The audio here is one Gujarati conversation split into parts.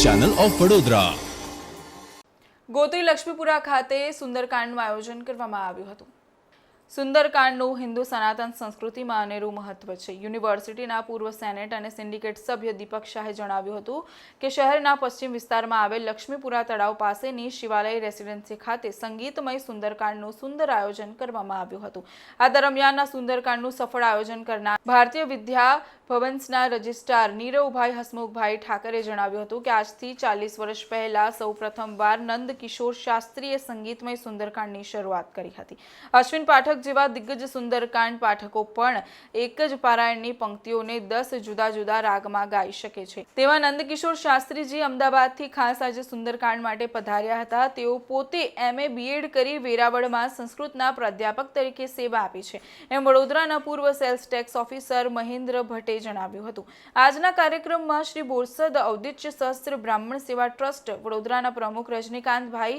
Channel of Vadodara. Gotri Laxmipura ખાતે સુંદરકાંડનું આયોજન કરવામાં આવ્યું હતું. સુંદરકાંડનું હિન્દુ સનાતન સંસ્કૃતિમાં અનેરું મહત્વ છે. યુનિવર્સિટીના પૂર્વ સેનેટ અને સિન્ડિકેટ સભ્ય દીપક શાહે જણાવ્યું હતું કે શહેરના પશ્ચિમ વિસ્તારમાં આવેલ લક્ષ્મીપુરા તળાવ પાસેની શિવાલય રેસિડેન્સી ખાતે સંગીતમય સુંદરકાંડનું સુંદર આયોજન કરવામાં આવ્યું હતું. આ દરમિયાન સુંદરકાંડનું સફળ આયોજન કરનાર ભારતીય વિદ્યા ભવન્સના રજિસ્ટ્રાર નીરવભાઈ હસમુખભાઈ ઠાકરે જણાવ્યું હતું કે આજથી ચાલીસ વર્ષ પહેલા સૌ પ્રથમવાર નંદ કિશોર શાસ્ત્રીએ સંગીતમય સુંદરકાંડની શરૂઆત કરી હતી. અશ્વિન પાઠક જેવા દિગ્ગજ સુંદરકાંડ પાઠકો પણ એક જ પારાયણની પંક્તિઓને દસ જુદા જુદા રાગમાં ગાઈ શકે છે. તેવા નંદકિશોર શાસ્ત્રીજી અમદાવાદથી ખાસ આજે સુંદરકાંડ માટે પધાર્યા હતા. તેઓ પોતે એમએ બીએડ કરી વેરાવળમાં સંસ્કૃતના પ્રાધ્યાપક તરીકે સેવા આપી છે. એમ વડોદરાના પૂર્વ સેલ્સ ટેક્સ ઓફિસર મહેન્દ્ર ભટ્ટે જણાવ્યું હતું. આજના કાર્યક્રમમાં શ્રી બોરસદ ઔદિત્ય સહસ્ત્ર બ્રાહ્મણ સેવા ટ્રસ્ટ વડોદરાના પ્રમુખ રજનીકાંતભાઈ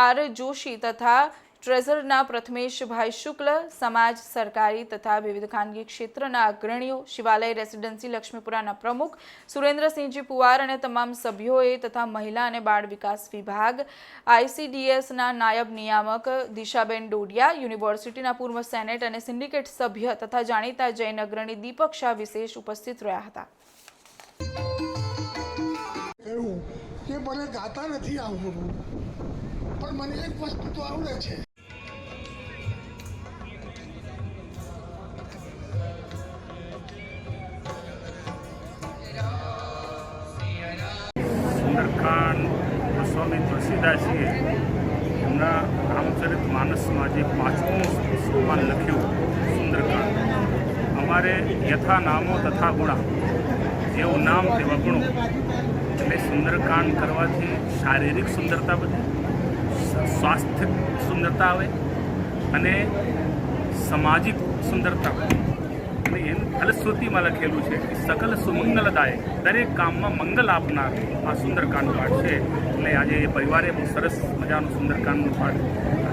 આર જોશી તથા ટ્રેઝરના પ્રથમેશભાઈ શુક્લ, સમાજ, સરકારી તથા વિવિધ ખાનગી ક્ષેત્રના અગ્રણીઓ, શિવાલય રેસિડેન્સી લક્ષ્મીપુરાના પ્રમુખ સુરેન્દ્રસિંહજી પુવાર અને તમામ સભ્યોએ તથા મહિલા અને બાળ વિકાસ વિભાગ, આઈસીડીએસના નાયબ નિયામક દિશાબેન ડોડિયા, યુનિવર્સિટીના પૂર્વ સેનેટ અને સિન્ડિકેટ સભ્ય તથા જાણીતા જૈન અગ્રણી દીપક શાહ વિશેષ ઉપસ્થિત રહ્યા હતા. મને ગાતા નથી આવડતું, પણ મને એક વસ્તુ તો આવડે છે. સુંદરકાંડ સ્વામી તુલસીદાસજીએ એમના રામચરિત માનસમાં જે પાંચમું સોપાન લખ્યું સુંદરકાંડ, અમારે યથા નામો તથા ગુણા, જેવું નામ તેવા ગુણો. એટલે સુંદરકાંડ કરવાથી શારીરિક સુંદરતા વધે સ્વાસ્થ્ય સુંદરતા આવે અને સામાજિક સુંદરતા વધે ફલશ્રુતિમાં લખેલું છે સકલ સુમંગલદાય દરેક કામમાં મંગલ આપનાર આ સુંદરકાંડ પાઠ છે. એટલે આજે એ પરિવારે બહુ સરસ મજાનું સુંદરકાંડનું પાઠ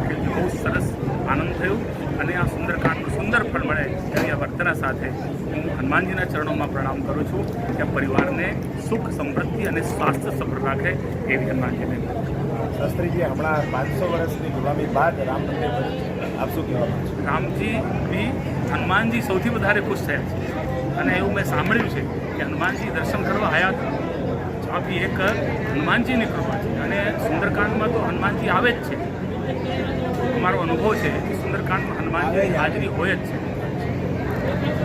લખેલું છે. બહુ સરસ આનંદ થયો અને આ સુંદરકાંડનું સુંદર ફળ મળે એની વર્તના સાથે હું હનુમાનજીના ચરણોમાં પ્રણામ કરું છું કે પરિવારને સુખ, સમૃદ્ધિ અને સ્વાસ્થ્ય સફળ રાખે એવી હનુમાનજીને. શાસ્ત્રીજી, હમણાં પાંચસો વર્ષની ગુલામી બાદ રામ મંદિર આપ શું કહેવા રામજી બી હનુમાનજી સૌથી વધારે ખુશ થયા છે. અને એવું મેં સાંભળ્યું છે કે હનુમાનજી દર્શન કરવા આવ્યા હતા. આ બી એક હનુમાનજીની કૃપા છે. અને સુંદરકાંડમાં તો હનુમાનજી આવે જ છે. અમારો અનુભવ છે કે સુંદરકાંડમાં હનુમાનજીની હાજરી હોય જ છે.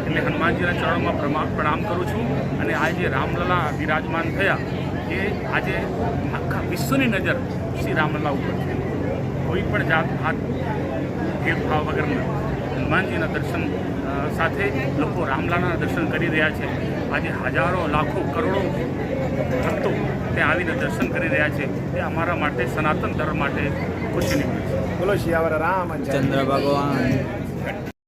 એટલે હનુમાનજીના ચરણમાં પ્રમા- પ્રણામ કરું છું. અને આજે રામલલા વિરાજમાન થયા એ આજે આખા વિશ્વની નજર શ્રી રામલલા ઉપર છે. કોઈ પણ જાત હાથ ભેદભાવ વગરના હનુમાનજીના દર્શન સાથે લોકો રામલાલાના દર્શન કરી રહ્યા છે. આજે હજારો લાખો કરોડો ભક્તો ત્યાં આવીને દર્શન કરી રહ્યા છે. એ અમારા માટે સનાતન ધર્મ માટે ખુશીની વાત છે. બોલો શિયાવર રામ ચંદ્ર ભગવાન.